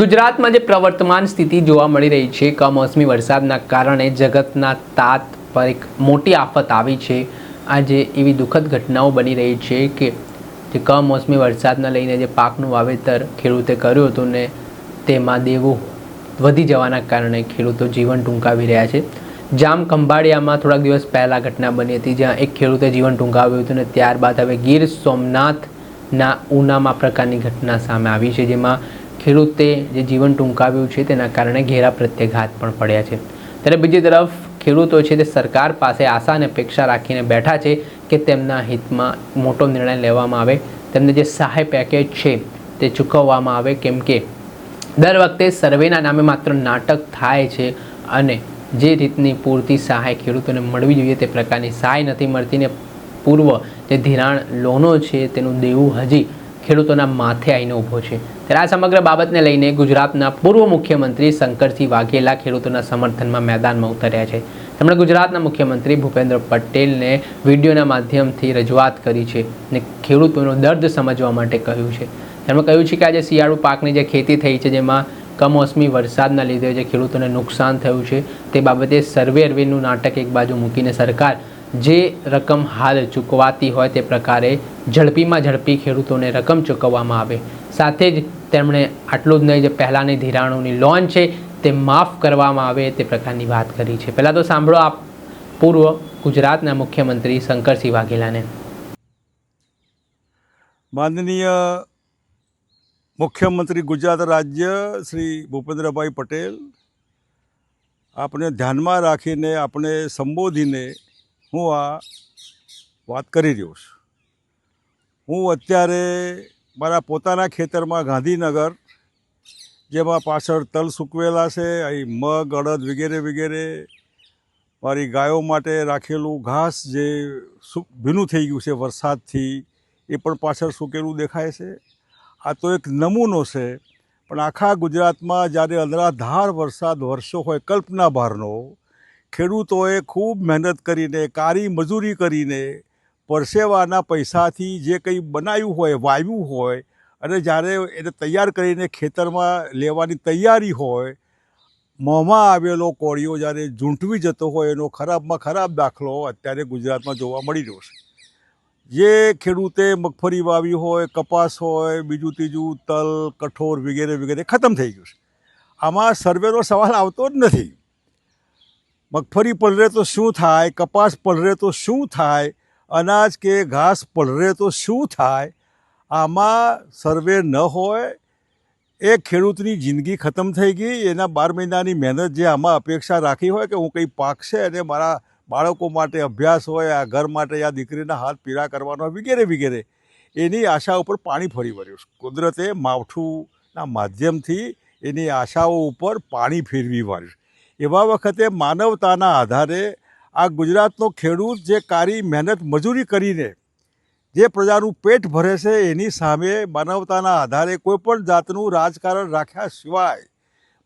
ગુજરાતમાં જે પ્રવર્તમાન સ્થિતિ જોવા મળી રહી છે, કમોસમી વરસાદના કારણે જગતના તાત પર એક મોટી આફત આવી છે. આજે એવી દુઃખદ ઘટનાઓ બની રહી છે કે જે કમોસમી વરસાદને લઈને જે પાકનું વાવેતર ખેડૂતે કર્યું હતું ને તેમાં દેવું વધી જવાના કારણે ખેડૂતો જીવન ટૂંકાવી રહ્યા છે. જામ ખંભાળિયામાં થોડાક દિવસ પહેલાં ઘટના બની હતી, જ્યાં એક ખેડૂતે જીવન ટૂંકાવ્યું હતું ને ત્યારબાદ હવે ગીર સોમનાથના ઉનામાં પ્રકારની ઘટના સામે આવી છે, જેમાં ખેડૂતે જે જીવન ટૂંકાવ્યું છે તેના કારણે ઘેરા પ્રત્યાઘાત પણ પડ્યા છે. ત્યારે બીજી તરફ ખેડૂતો છે તે સરકાર પાસે આશા અને અપેક્ષા રાખીને બેઠા છે કે તેમના હિતમાં મોટો નિર્ણય લેવામાં આવે. તેમને જે સહાય પેકેજ છે તે ચૂકવવામાં આવે. કેમ કે દર વખતે સર્વેના નામે માત્ર નાટક થાય છે અને જે રીતની પૂરતી સહાય ખેડૂતોને મળવી જોઈએ તે પ્રકારની સહાય નથી મળતી ને પૂર્વ જે ધિરાણ લોનો છે તેનું દેવું હજી ખેડૂતોના માથે આવીને ઊભો છે. ત્યારે આ સમગ્ર બાબતને લઈને ગુજરાતના પૂર્વ મુખ્યમંત્રી શંકરસિંહ વાઘેલા ખેડૂતોના સમર્થનમાં મેદાનમાં ઉતર્યા છે. તેમણે ગુજરાતના મુખ્યમંત્રી ભૂપેન્દ્ર પટેલને વિડીયોના માધ્યમથી રજૂઆત કરી છે અને ખેડૂતોનો દર્દ સમજવા માટે કહ્યું છે. તેમણે કહ્યું છે કે આજે શિયાળુ પાકની જે ખેતી થઈ છે, જેમાં કમોસમી વરસાદના લીધે જે ખેડૂતોને નુકસાન થયું છે, તે બાબતે સર્વે અરવેનું નાટક એક બાજુ મૂકીને સરકાર જે રકમ હાલ ચૂકવાતી હોય તે પ્રકારે ઝડપીમાં ઝડપી ખેડૂતોને રકમ ચૂકવવામાં આવે. સાથે જ તેમણે આટલું જ નહીં, જે પહેલાંની ધિરાણોની લોન છે તે માફ કરવામાં આવે તે પ્રકારની વાત કરી છે. પહેલાં તો સાંભળો આપ પૂર્વ ગુજરાતના મુખ્યમંત્રી શંકરસિંહ વાઘેલાને. માનનીય મુખ્યમંત્રી ગુજરાત રાજ્ય શ્રી ભૂપેન્દ્રભાઈ પટેલ આપણે ધ્યાનમાં રાખીને આપણે સંબોધીને હું આ વાત કરી રહ્યો છું. હું અત્યારે મારા પોતાના ખેતરમાં ગાંધીનગર, જેમાં પાછળ તલ સૂકવેલા છે, અહીં મગ, અડદ વગેરે વગેરે, મારી ગાયો માટે રાખેલું ઘાસ જે ભીનું થઈ ગયું છે વરસાદથી, એ પણ પાછળ સૂકેલું દેખાય છે. આ તો એક નમૂનો છે, પણ આખા ગુજરાતમાં જ્યારે અનરાધાર વરસાદ વરસ્યો હોય, કલ્પના બહારનો ખેડૂતોએ ખૂબ મહેનત કરીને, કારી મજૂરી કરીને પરસેવાના પૈસાથી જે કંઈ બનાવ્યું હોય, વાવ્યું હોય અને જ્યારે એને તૈયાર કરીને ખેતરમાં લેવાની તૈયારી હોય, મોંમાં આવેલો કોળીઓ જ્યારે ઝૂંટવી જતો હોય, એનો ખરાબમાં ખરાબ દાખલો અત્યારે ગુજરાતમાં જોવા મળી રહ્યો છે. જે ખેડૂતે મગફળી વાવી હોય, કપાસ હોય, બીજું ત્રીજું તલ, કઠોર વગેરે વગેરે ખતમ થઈ ગયું છે. આમાં સર્વેનો સવાલ આવતો જ નથી. મગફળી પલરે તો શું થાય, કપાસ પલરે તો શું થાય, અનાજ કે ઘાસ પલરે તો શું થાય? આમાં સર્વે ન હોય, એ ખેડૂતની જિંદગી ખતમ થઈ ગઈ, એના બાર મહિનાની મહેનત જે આમાં અપેક્ષા રાખી હોય કે હું કંઈ પાકશે અને મારા બાળકો માટે અભ્યાસ હોય, આ ઘર માટે આ દીકરીના હાથ પીળા કરવાનો વગેરે વગેરે. એની આશા ઉપર પાણી ફરી વળ્યું. કુદરતે માવઠુંના માધ્યમથી એની આશાઓ ઉપર પાણી ફેરવી વાળ્યું. એવા વખતે માનવતાના આધારે આ ગુજરાતનો ખેડૂત જે કારી મહેનત મજૂરી કરીને જે પ્રજાનું પેટ ભરે છે, એની સામે માનવતાના આધારે કોઈપણ જાતનું રાજકારણ રાખ્યા સિવાય,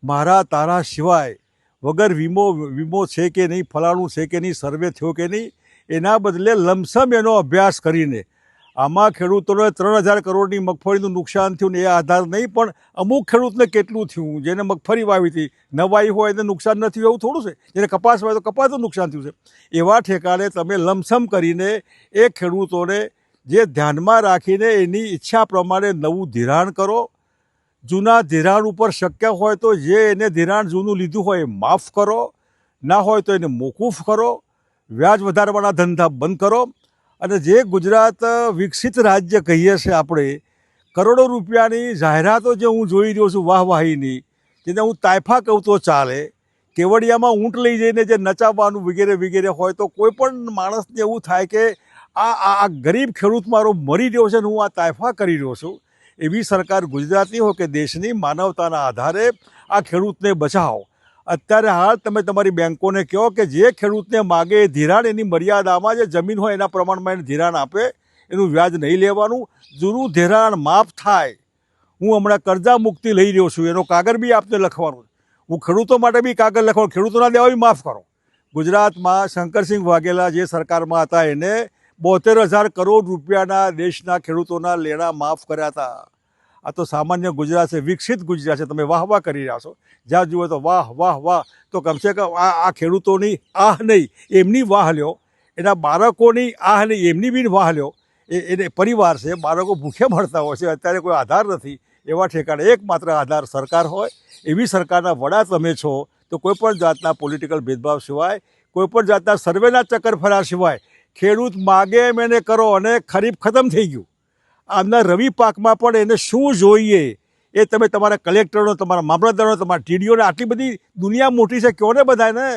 મારા તારા સિવાય, વગર વીમો વીમો છે કે નહીં, ફલાણું છે કે નહીં, સર્વે થયો કે નહીં, એના બદલે લમસમ એનો અભ્યાસ કરીને આમાં ખેડૂતોને ત્રણ હજાર કરોડની મગફળીનું નુકસાન થયું ને એ આધાર નહીં, પણ અમુક ખેડૂતને કેટલું થયું? જેને મગફળી વાવી હતી ન વાવી હોય એને નુકસાન નથી એવું થોડું છે? જેને કપાસ વાય તો કપાસનું નુકસાન થયું છે. એવા ઠેકાણે તમે લમસમ કરીને એ ખેડૂતોને જે ધ્યાનમાં રાખીને એની ઈચ્છા પ્રમાણે નવું ધિરાણ કરો. જૂના ધિરાણ ઉપર શક્ય હોય તો જે એને ધિરાણ જૂનું લીધું હોય એ માફ કરો. ના હોય તો એને મોકૂફ કરો. વ્યાજ વધારવાના ધંધા બંધ કરો. અને જે ગુજરાત વિકસિત રાજ્ય કહીએ છીએ આપણે, કરોડો રૂપિયાની જાહેરાતો જે હું જોઈ રહ્યો છું વાહવાહીની, જેને હું તાયફા કહું તો ચાલે, કેવડિયામાં ઊંટ લઈ જઈને જે નચાવવાનું વગેરે વગેરે હોય તો કોઈ પણ માણસને એવું થાય કે આ આ ગરીબ ખેડૂત મારો મરી રહ્યો છે અને હું આ તાયફા કરી રહ્યો છું, એવી સરકાર ગુજરાતની હોય કે દેશની માનવતાના આધારે આ ખેડૂતને બચાવો. અત્યારે હાલ તમે તમારી બેંકોને કહો કે જે ખેડૂતને માગે એ ધિરાણ, એની મર્યાદામાં જે જમીન હોય એના પ્રમાણમાં એને ધિરાણ આપે, એનું વ્યાજ નહીં લેવાનું. જૂનું ધિરાણ માફ થાય. હું હમણાં કરજા મુક્તિ લઈ રહ્યો છું, એનો કાગળ બી આપને લખવાનો હું ખેડૂતો માટે બી કાગળ લખવાનું, ખેડૂતોના દેવા બી માફ કરો. ગુજરાતમાં શંકરસિંહ વાઘેલા જે સરકારમાં હતા, એને બોતેર હજાર કરોડ રૂપિયાના દેશના ખેડૂતોના લેણા માફ કર્યા હતા. આ તો સામાન્ય ગુજરાત છે, વિકસિત ગુજરાત છે, તમે વાહ વાહ કરી રહ્યા છો. જ્યાં જુઓ તો વાહ વાહ વાહ. તો કમસે કમ આ આ ખેડૂતોની આહ નહીં, એમની વાહ લ્યો. એના બાળકોની આહ નહીં, એમની બી વાહ લ્યો. એ, એને પરિવાર છે, બાળકો ભૂખે મળતા હોય છે, અત્યારે કોઈ આધાર નથી. એવા ઠેકાણે એકમાત્ર આધાર સરકાર હોય. એવી સરકારના વડા તમે છો, તો કોઈપણ જાતના પોલિટિકલ ભેદભાવ સિવાય કોઈપણ જાતના સર્વેના ચક્કર ફર્યા સિવાય, ખેડૂત માગે એમ એને કરો અને ખરીફ ખતમ થઈ ગયું. આમના રવિ પાકમાં પણ એને શું જોઈએ? એ તમે તમારા કલેક્ટરનો તમારા મામલતદારનો તમારા ટીડીઓને આટલી બધી દુનિયા મોટી છે કહો ને બધાને?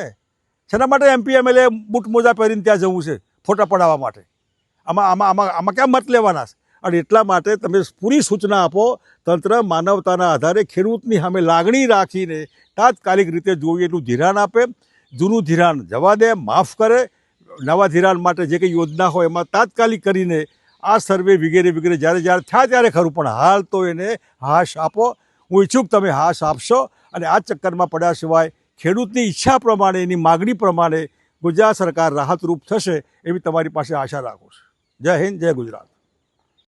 શેના માટે એમપી એમએલએ બૂટ મોજા પહેરીને ત્યાં જવું છે, ફોટા પડાવવા માટે? આમાં આમાં આમાં આમાં ક્યાં મત લેવાના છે? અને એટલા માટે તમે પૂરી સૂચના આપો, તંત્ર માનવતાના આધારે ખેડૂતની સામે લાગણી રાખીને તાત્કાલિક રીતે જોઈએ એટલું ધિરાણ આપે, જૂનું ધિરાણ જવા દે, માફ કરે, નવા ધિરાણ માટે જે કંઈ યોજના હોય એમાં તાત્કાલિક કરીને આ સર્વે વગેરે વગેરે જ્યારે જ્યારે થયા ત્યારે ખરું, પણ હાલ તો એને હાશ આપો. હું ઈચ્છુક તમે હાશ આપશો. અને આ ચક્કરમાં પડ્યા સિવાય ખેડૂતની ઈચ્છા પ્રમાણે, એની માગણી પ્રમાણે ગુજરાત સરકાર રાહતરૂપ થશે એવી તમારી પાસે આશા રાખું છું. જય હિન્દ, જય ગુજરાત.